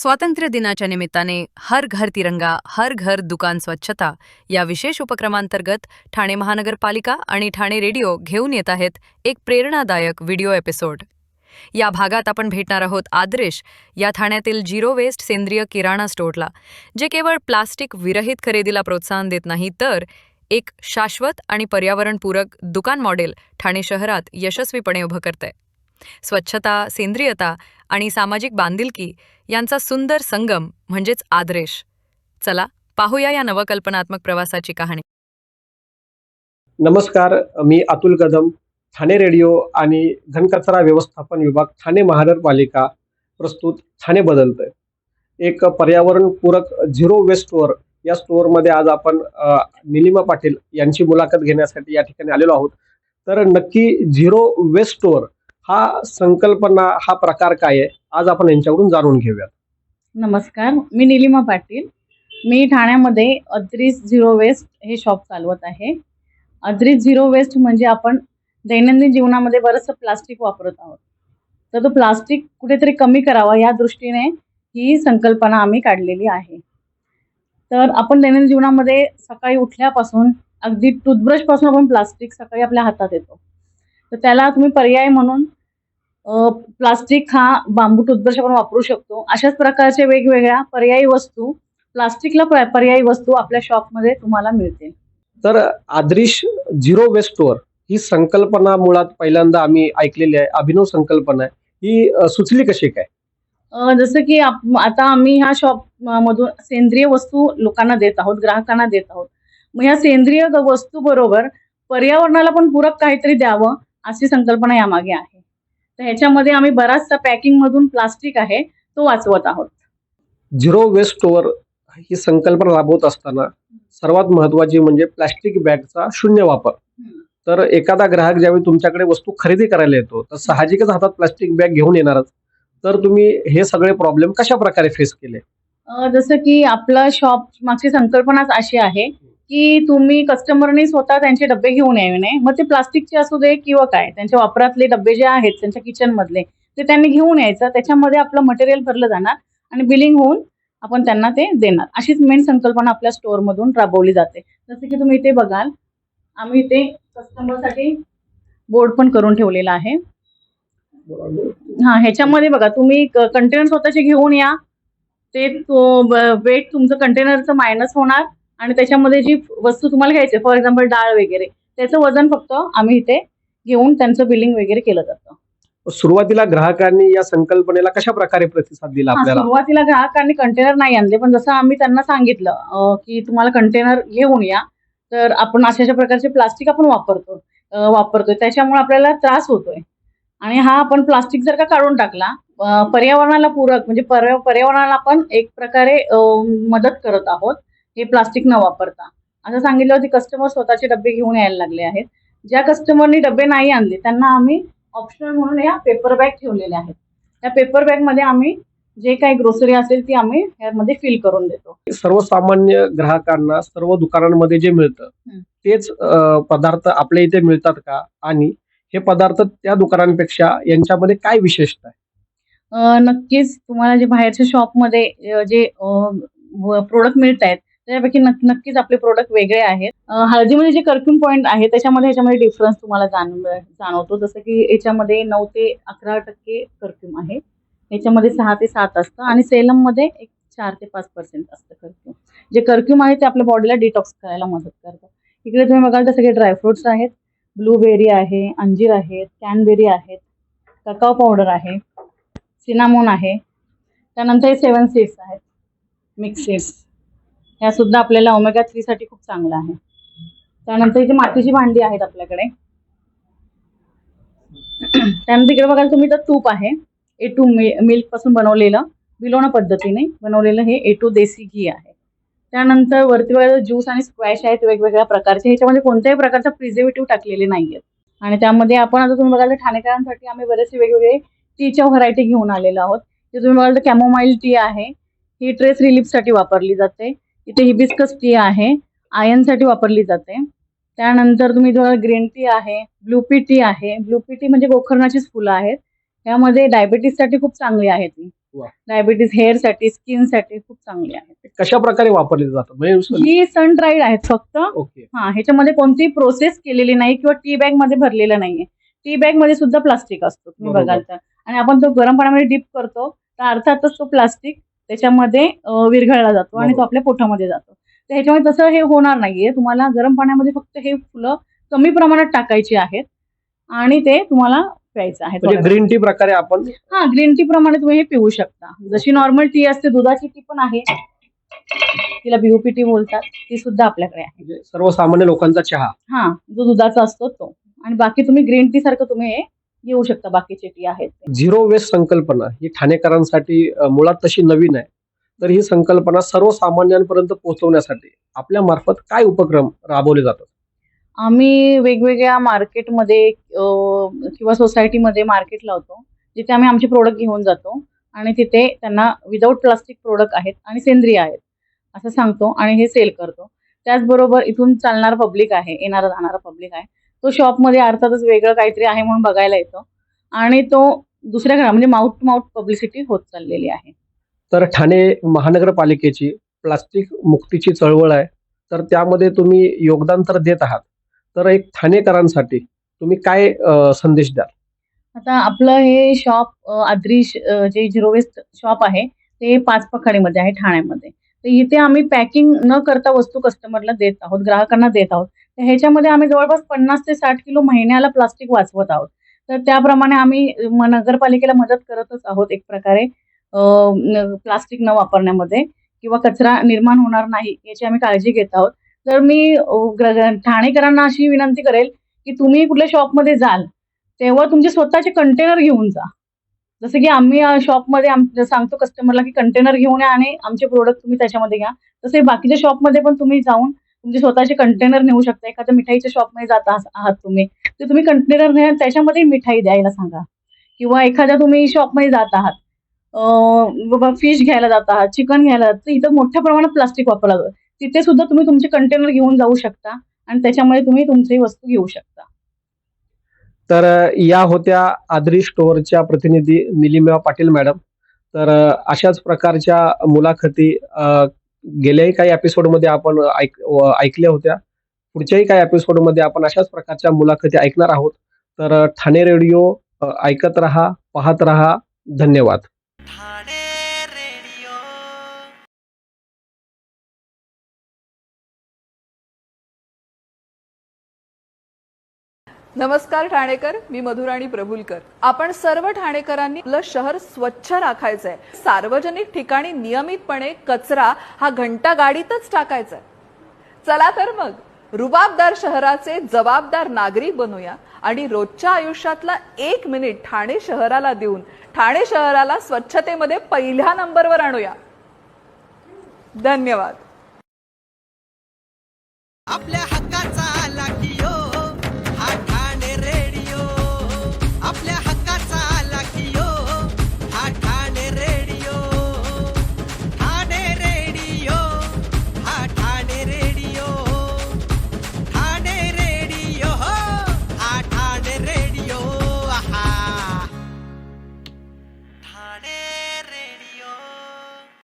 स्वातंत्र्य दिनाच्या निमित्ताने हर घर तिरंगा हर घर दुकान स्वच्छता या विशेष उपक्रमांतर्गत ठाणे महानगरपालिका आणि ठाणे रेडिओ घेऊन येत आहेत एक प्रेरणादायक व्हिडिओ एपिसोड. या भागात आपण भेटणार आहोत आदरेश या ठाण्यातील झिरो वेस्ट सेंद्रिय किराणा स्टोअरला जे केवळ प्लास्टिक विरहित खरेदीला प्रोत्साहन देत नाही तर एक शाश्वत आणि पर्यावरणपूरक दुकान मॉडेल ठाणे शहरात यशस्वीपणे उभं करतंय. स्वच्छता सेंद्रियता आणि सामाजिक बांधिलकी यांचा सुंदर संगम म्हणजेच आदरेश. चला पाहूया या नवकल्पनात्मक प्रवासाची कहाणी. नमस्कार मी अतुल कदम ठाणे रेडिओ आणि घनकचरा व्यवस्थापन विभाग ठाणे महानगरपालिका प्रस्तुत ठाणे बदलतंय. एक पर्यावरणपूरक झिरो वेस्ट स्टोअर या स्टोअरमध्ये आज आपण निलिमा पाटील यांची मुलाखत घेण्यासाठी या ठिकाणी आलेलो आहोत. तर नक्की झिरो वेस्ट स्टोअर हा संकल्पना हा प्रकार काय आहे? आज आपण यांच्याकडून जाणून घेऊयात. नमस्कार मी निलिमा पाटील. मी ठाण्यामध्ये अद्रीस झिरो वेस्ट हे शॉप चालवत आहे. अद्रीस झिरो वेस्ट म्हणजे आपण दैनंदिन जीवनामध्ये बरंचसं प्लास्टिक वापरत आहोत. तर तो प्लास्टिक कुठेतरी कमी करावा या दृष्टीने ही संकल्पना आम्ही काढलेली आहे. तर आपण दैनंदिन जीवनामध्ये सकाळी उठल्यापासून अगदी टूथब्रशपासून आपण प्लास्टिक सकाळी आपल्या हातात येतो. तर त्याला तुम्ही पर्याय म्हणून प्लास्टिक हा बांबू टूथब्रश आपण वापरू शकतो. अशाच प्रकारचे वेगवेगळ्या पर्यायी वस्तू प्लास्टिकला पर्यायी वस्तू आपल्या शॉपमध्ये तुम्हाला मिळतील. तर आदरीश झिरो वेस्ट स्टोअर ही संकल्पना मुळात पहिल्यांदा आम्ही ऐकलेली आहे. अभिनव संकल्पना आहे. ही सुचली कशी काय? जसं की आप- आता आम्ही ह्या शॉप मधून सेंद्रिय वस्तू लोकांना देत आहोत ग्राहकांना देत आहोत. मग ह्या सेंद्रिय वस्तू बरोबर पर्यावरणाला पण पूरक काहीतरी द्यावं. अशी संकल्पना यामागे आहे. तर ह्याच्यामध्ये आम्ही बराचसा पॅकिंग मधून प्लास्टिक आहे तो वाचवत आहोत. झिरो वेस्ट स्टोअर ही संकल्पना राबवत असताना सर्वात महत्वाची म्हणजे प्लॅस्टिक बॅगचा शून्य वापर. तर एखादा ग्राहक ज्यावेळी तुमच्याकडे वस्तू खरेदी करायला येतो तर साहजिकच हातात प्लॅस्टिक बॅग घेऊन येणारच. तर तुम्ही हे सगळे प्रॉब्लेम कशा प्रकारे फेस केले जसं की आपलं शॉप मागची संकल्पनाच अशी आहे की तुम्ही कस्टमरनी स्वतः त्यांचे डबे घेऊन यावे नाही. मग ते प्लास्टिकचे असू दे किंवा काय त्यांच्या वापरातले डबे जे आहेत त्यांच्या किचनमधले ते त्यांनी घेऊन यायचं. त्याच्यामध्ये आपलं मटेरियल भरलं जाणार आणि बिलिंग होऊन आपण त्यांना ते देणार. अशीच मेन संकल्पना आपल्या स्टोअरमधून राबवली जाते. जसं की तुम्ही इथे बघाल आम्ही इथे कस्टमरसाठी बोर्ड पण करून ठेवलेला आहे. हा ह्याच्यामध्ये बघा तुम्ही कंटेनर स्वतःचे घेऊन या. ते तो वेट तुमचं कंटेनरचं मायनस होणार. आणि त्याच्यामध्ये जी वस्तू तुम्हाला घ्यायची फॉर एक्झाम्पल डाळ वगैरे त्याचं वजन फक्त आम्ही इथे घेऊन त्यांचं बिलिंग वगैरे केलं जातं. सुरुवातीला ग्राहकांनी या संकल्पनेला कशा प्रकारे प्रतिसाद दिला आपल्याला? सुरुवातीला ग्राहकांनी कंटेनर नाही आणले पण जसं आम्ही त्यांना सांगितलं की तुम्हाला कंटेनर घेऊन या तर आपण अशा अशा प्रकारचे प्लास्टिक आपण वापरतो वापरतोय त्याच्यामुळे आपल्याला त्रास होतोय. आणि हा आपण प्लास्टिक जर का काढून टाकला पर्यावरणाला पूरक म्हणजे पर्या पर्यावरणाला आपण एक प्रकारे मदत करत आहोत हे प्लास्टिक न वापरता. असं सांगितलं होती कस्टमर स्वतःचे डबे घेऊन यायला लागले आहेत. ज्या कस्टमरनी डबे नाही आणले त्यांना आम्ही ऑप्शनल म्हणून या पेपर बॅग ठेवलेल्या आहेत. त्या पेपर बॅगमध्ये आम्ही जे काही ग्रोसरी असेल ती आम्ही ह्यामध्ये फिल करून देतो. सर्वसामान्य ग्राहकांना सर्व दुकानांमध्ये जे मिळतं. तेच पदार्थ आपल्या इथे मिळतात का? आणि हे पदार्थ त्या दुकानांपेक्षा यांच्यामध्ये काय विशेषता आहे? नक्कीच तुम्हाला जे बाहेरच्या शॉपमध्ये जे प्रोडक्ट मिळत आहेत त्यापैकी नक्की नक्कीच आपले प्रोडक्ट वेगळे आहेत. हळदीमध्ये जे कर्क्युम पॉईंट आहे त्याच्यामध्ये ह्याच्यामध्ये डिफरन्स तुम्हाला जाण जाणवतो. जसं की याच्यामध्ये नऊ ते अकरा टक्के कर्क्युम आहे. याच्यामध्ये सहा ते सात असतं आणि सेलममध्ये एक चार ते पाच पर्सेंट असतं कर्क्यूम जे कर्क्युम आहे ते आपल्या बॉडीला डिटॉक्स करायला मदत करतं. इकडे तुम्ही बघाल तर सगळे ड्रायफ्रुट्स आहेत. ब्लूबेरी आहे अंजीर आहेत कॅनबेरी आहेत ककाओ पावडर आहे सिनामोन आहे. त्यानंतर हे सेवन सीड्स आहेत. मिक्स सीड्स ह्या सुद्धा आपल्याला ओमेगा थ्रीसाठी खूप चांगलं आहे. त्यानंतर इथे मातीची भांडी आहेत आपल्याकडे. त्यानंतर इकडे बघाल तुम्ही तर तूप आहे. ए टू मिल्कपासून बनवलेलं बिलोणा पद्धतीने बनवलेलं हे ए टू देसी घी आहे. त्यानंतर वरती बघायला ज्यूस आणि स्क्वॅश आहेत वेगवेगळ्या प्रकारचे. ह्याच्यामध्ये कोणत्याही प्रकारचा प्रिझर्वेटिव्ह टाकलेले नाही आहेत आणि त्यामध्ये आपण आता तुम्ही बघाल तर ठाणेकरांसाठी आम्ही बरेचसे वेगवेगळे टीच्या व्हरायटी घेऊन आलेलो आहोत. ते तुम्ही बघाल तर कॅमोमाईल टी आहे. ही ट्रेस रिलीफसाठी वापरली जाते. इथे हिबिस्कस टी आहे. आयनसाठी वापरली जाते. त्यानंतर तुम्ही बघाल ग्रीन टी आहे ब्लूपी टी आहे. ब्लूपी टी म्हणजे गोकर्णाचीच फुलं आहेत. त्यामध्ये डायबेटीससाठी खूप चांगली आहे ती. डायबिटीज हेअरसाठी स्किनसाठी खूप चांगली आहे. कशा प्रकारे वापरले जातात? म्हणजे ही सन ड्राईड आहेत फक्त. ओके. हा ह्याच्यामध्ये कोणतीही प्रोसेस केलेली नाही किंवा टी बॅगमध्ये भरलेलं नाहीये. टी बॅगमध्ये सुद्धा प्लास्टिक असतो. तुम्ही. बघाल तर. आणि आपण तो गरम पाण्यामध्ये डिप करतो. तर अर्थातच तो प्लास्टिक त्याच्यामध्ये विरघळला जातो आणि तो. आपल्या पोटामध्ये जातो. तर ह्याच्यामध्ये तसं हे होणार नाहीये. तुम्हाला गरम पाण्यामध्ये फक्त हे फुलं कमी प्रमाणात टाकायची आहेत आणि ते तुम्हाला प्यायचं आहे. म्हणजे ग्रीन टी प्रकारे आपण हा ग्रीन टी प्रमाणे तुम्ही हे पिऊ शकता. जशी नॉर्मल टी असते दुधाची टी पण आहे. तिला बीओपी टी बोलतात ती सुद्धा आपल्याकडे आहे. म्हणजे सर्वसामान्य लोकांचा चहा. हा जो दुधाचा असतो तो. आणि बाकी तुम्ही ग्रीन टी सारखं तुम्ही हे घेऊ शकता बाकीचे टी आहेत. झिरो वेस्ट संकल्पना ही ठाणेकरांसाठी मुळात तशी नवीन आहे. तर ही संकल्पना सर्वसामान्यांपर्यंत पोहोचवण्यासाठी आपल्या मार्फत काय उपक्रम राबवले जातात? आम्ही वेगवेगळ्या मार्केटमध्ये किंवा सोसायटीमध्ये मार्केट लावतो जिथे आम्ही आमचे प्रोडक्ट घेऊन जातो आणि तिथे त्यांना विदाऊट प्लास्टिक प्रोडक्ट आहेत आणि सेंद्रिय आहेत असं सांगतो आणि हे सेल करतो. त्याचबरोबर इथून चालणारा पब्लिक आहे येणारा जाणारा पब्लिक आहे. तो शॉपमध्ये अर्थातच वेगळं काहीतरी आहे म्हणून बघायला येतो. आणि तो दुसऱ्या घरा म्हणजे माउथ टू माउथ पब्लिसिटी होत चाललेली आहे. तर ठाणे महानगरपालिकेची प्लास्टिक मुक्तीची चळवळ आहे. तर त्यामध्ये तुम्ही योगदान तर देत आहात. तर एक ठाणेकरांसाठी तुम्ही काय संदेश द्याल? आता आपलं हे शॉप आद्रीश अ, जे झिरो वेस्ट शॉप आहे ते पाच पखाडीमध्ये आहे ठाण्यामध्ये. तर इथे आम्ही पॅकिंग न करता वस्तू कस्टमरला देत आहोत ग्राहकांना देत आहोत. ह्याच्यामध्ये आम्ही जवळपास पन्नास ते साठ किलो महिन्याला प्लास्टिक वाचवत आहोत. तर त्याप्रमाणे आम्ही म- नगरपालिकेला मदत करतच आहोत एक प्रकारे प्लास्टिक न वापरण्यामध्ये किंवा कचरा निर्माण होणार नाही याची आम्ही काळजी घेत आहोत. तर मी ठाणेकरांना अशी विनंती करेल की तुम्ही कुठल्या शॉपमध्ये जाल तेव्हा तुमचे स्वतःचे कंटेनर घेऊन जा. जसं की आम्ही शॉपमध्ये आम सांगतो कस्टमरला की कंटेनर घेऊन या आणि आमचे प्रोडक्ट तुम्ही त्याच्यामध्ये घ्या. तसे बाकीच्या शॉपमध्ये पण तुम्ही जाऊन तुमचे स्वतःचे कंटेनर नेऊ शकता. एखाद्या मिठाईच्या शॉपमध्ये जात आहात तुम्ही. तर तुम्ही कंटेनर घ्या त्याच्यामध्ये मिठाई द्यायला सांगा. किंवा एखाद्या तुम्ही शॉपमध्ये जात आहात. बाबा फिश घ्यायला जात आहात चिकन घ्यायला जात तर इथं मोठ्या प्रमाणात प्लास्टिक वापरलं जातं. तिथे सुद्धा तुम्ही तुमचे कंटेनर घेऊन जाऊ शकता. आणि त्याच्यामध्ये तुम्ही तुमची वस्तू घेऊ शकता. तर या होत्या आदरी स्टोअरच्या प्रतिनिधी निलिमा पाटील मॅडम. तर अशाच प्रकारच्या मुलाखती गेल्याही काही एपिसोडमध्ये आपण ऐक ऐकल्या होत्या. पुढच्याही काही एपिसोडमध्ये आपण अशाच प्रकारच्या मुलाखती ऐकणार आहोत. तर ठाणे रेडिओ ऐकत रहा पाहत रहा. धन्यवाद. नमस्कार ठाणेकर मी मधुराणी प्रभुलकर. आपण सर्व ठाणेकरांनी आपलं शहर स्वच्छ राखायचंय. सार्वजनिक ठिकाणी नियमितपणे कचरा हा घंटा गाडीतच टाकायचा आहे. चला तर मग रुबाबदार शहराचे जबाबदार नागरिक बनूया आणि रोजच्या आयुष्यातला एक मिनिट ठाणे शहराला देऊन ठाणे शहराला स्वच्छतेमध्ये पहिल्या नंबरवर आणूया. धन्यवाद. आपल्या